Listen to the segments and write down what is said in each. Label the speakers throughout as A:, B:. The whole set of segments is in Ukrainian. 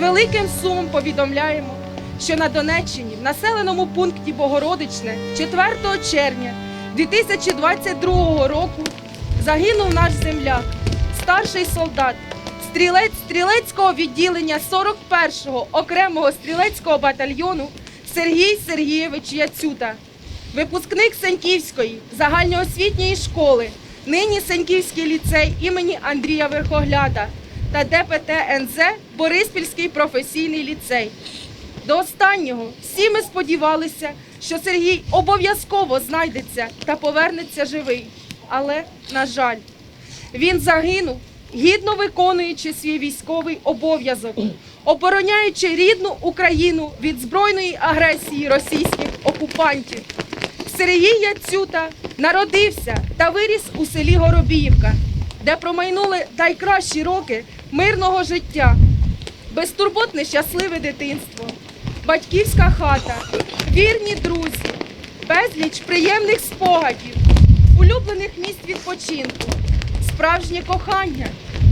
A: великим сумом повідомляємо, що на Донеччині, в населеному пункті Богородичне, 4 червня 2022 року загинув наш земляк, старший солдат, стрілець стрілецького відділення 41-го окремого стрілецького батальйону Сергій Сергійович Яцюта, випускник Сеньківської загальноосвітньої школи, нині Сеньківський ліцей імені Андрія Верхогляда та ДПТ НЗ Бориспільський професійний ліцей. До останнього всі ми сподівалися, що Сергій обов'язково знайдеться та повернеться живий. Але, на жаль, він загинув, гідно виконуючи свій військовий обов'язок, обороняючи рідну Україну від збройної агресії російських окупантів. Сергій Яцюта народився та виріс у селі Горобіївка, де промайнули найкращі роки мирного життя, безтурботне щасливе дитинство, батьківська хата, вірні друзі, безліч приємних спогадів, улюблених місць відпочинку, справжнє кохання,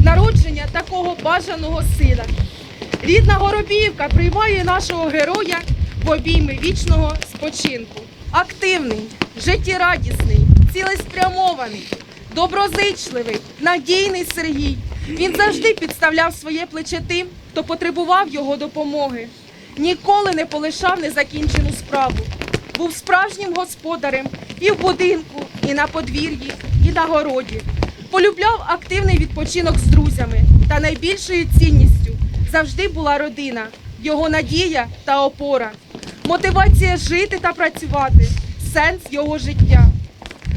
A: народження такого бажаного сина. Рідна Горобіївка приймає нашого героя в обійми вічного спочинку. Активний, життєрадісний, цілеспрямований, доброзичливий, надійний Сергій. Він завжди підставляв своє плече тим, хто потребував його допомоги. Ніколи не полишав незакінчену справу. Був справжнім господарем і в будинку, і на подвір'ї, і на городі. Полюбляв активний відпочинок з друзями та найбільшою цінністю завжди була родина, його надія та опора, мотивація жити та працювати, сенс його життя.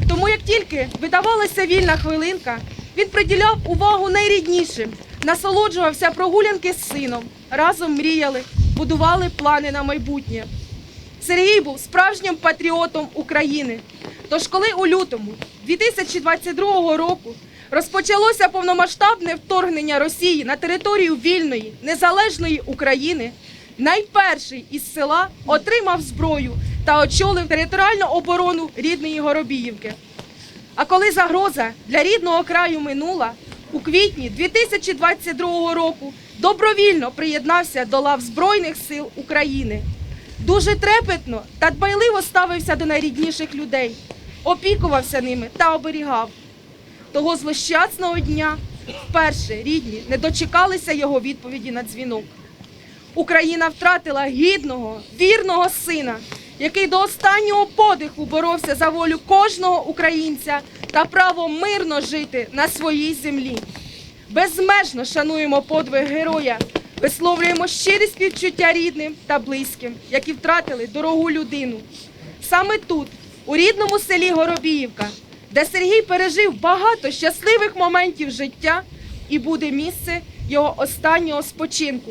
A: Тому як тільки видавалася вільна хвилинка, він приділяв увагу найріднішим, насолоджувався прогулянки з сином, разом мріяли, будували плани на майбутнє. Сергій був справжнім патріотом України. Тож, коли у лютому 2022 року розпочалося повномасштабне вторгнення Росії на територію вільної незалежної України, найперший із села отримав зброю та очолив територіальну оборону рідної Горобіївки. А коли загроза для рідного краю минула, у квітні 2022 року добровільно приєднався до лав Збройних сил України. Дуже трепетно та дбайливо ставився до найрідніших людей, опікувався ними та оберігав. Того злощасного дня вперше рідні не дочекалися його відповіді на дзвінок. Україна втратила гідного, вірного сина, який до останнього подиху боровся за волю кожного українця та право мирно жити на своїй землі. Безмежно шануємо подвиг героя, висловлюємо щирі співчуття рідним та близьким, які втратили дорогу людину. Саме тут, у рідному селі Горобіївка, де Сергій пережив багато щасливих моментів життя і буде місце його останнього спочинку.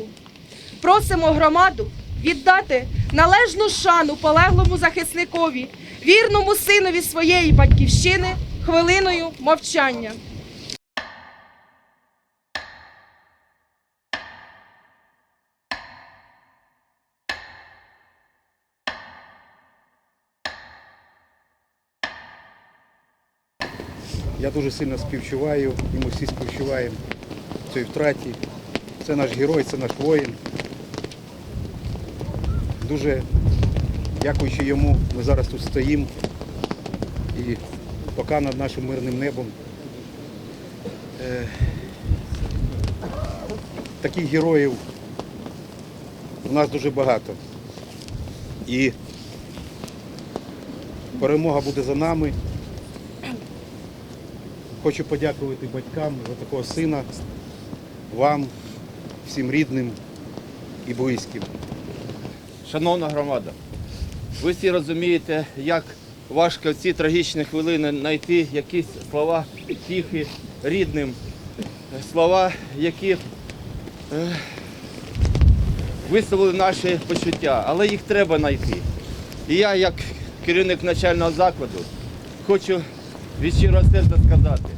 A: Просимо громаду віддати належну шану полеглому захисникові, вірному синові своєї батьківщини, хвилиною мовчання.
B: Я дуже сильно співчуваю, і ми всі співчуваємо цій втраті. Це наш герой, це наш воїн. Дуже дякуючи йому, ми зараз тут стоїмо і поки над нашим мирним небом. Е, таких героїв у нас дуже багато. І перемога буде за нами. Хочу подякувати батькам за такого сина, вам, всім рідним і близьким.
C: Шановна громада, ви всі розумієте, як важко в ці трагічні хвилини знайти якісь слова тихі, рідним, слова, які е, висловили наші почуття, але їх треба знайти. І я, як керівник навчального закладу, хочу від щирого серця сказати,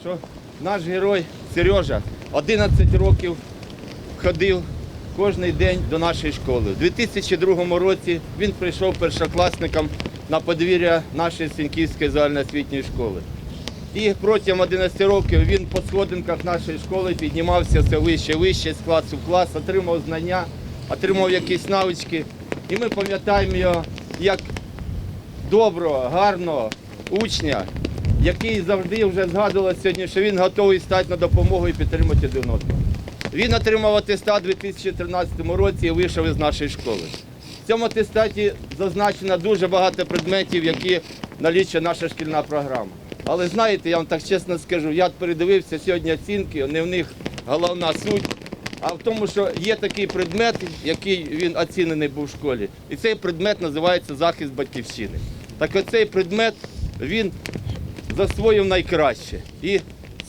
C: що наш герой Сережа 11 років ходив кожен день до нашої школи. У 2002 році він прийшов першокласником на подвір'я нашої Сіньківської загальноосвітньої школи. І протягом 11 років він по сходинках нашої школи піднімався все вище, вище, з класу в клас, отримав знання, отримав якісь навички. І ми пам'ятаємо його як доброго, гарного учня, який завжди вже згадував сьогодні, що він готовий стати на допомогу і підтримати один одного. Він отримав атестат у 2013 році і вийшов із нашої школи. В цьому атестаті зазначено дуже багато предметів, які налічує наша шкільна програма. Але знаєте, я вам так чесно скажу, я передивився сьогодні оцінки, не в них головна суть, а в тому, що є такий предмет, який він оцінений був в школі. І цей предмет називається захист батьківщини. Так оцей предмет він засвоїв найкраще. І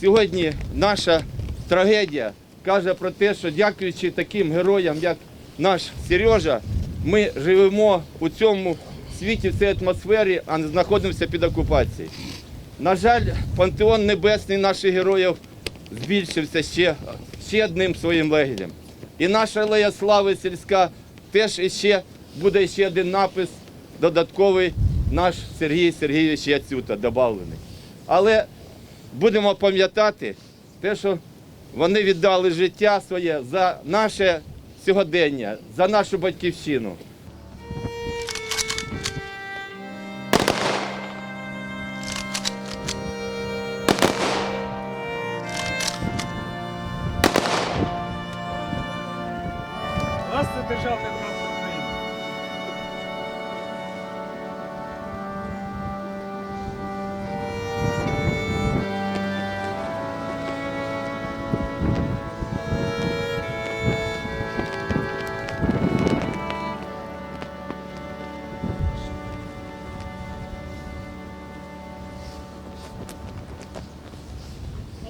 C: сьогодні наша трагедія каже про те, що дякуючи таким героям, як наш Сережа, ми живемо у цьому світі, в цій атмосфері, а не знаходимося під окупацією. На жаль, пантеон небесний наших героїв збільшився ще, ще одним своїм легелем. І наша алея слави сільська теж іще буде ще один напис додатковий наш Сергій Сергійович Яцюта додавлений. Але будемо пам'ятати те, що вони віддали життя своє за наше сьогодення, за нашу батьківщину.
D: Нас це державний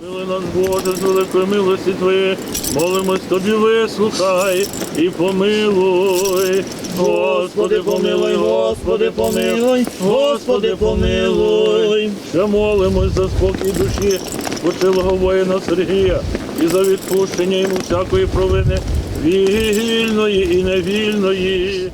E: Мили нас, Боже, з великої милості Твоєї, молимось Тобі, вислухай і помилуй. Господи, помилуй, Господи, помилуй, Господи, помилуй. Ще молимось за спокій душі почилого воїна Сергія і за відпущення йому всякої провини вільної і невільної.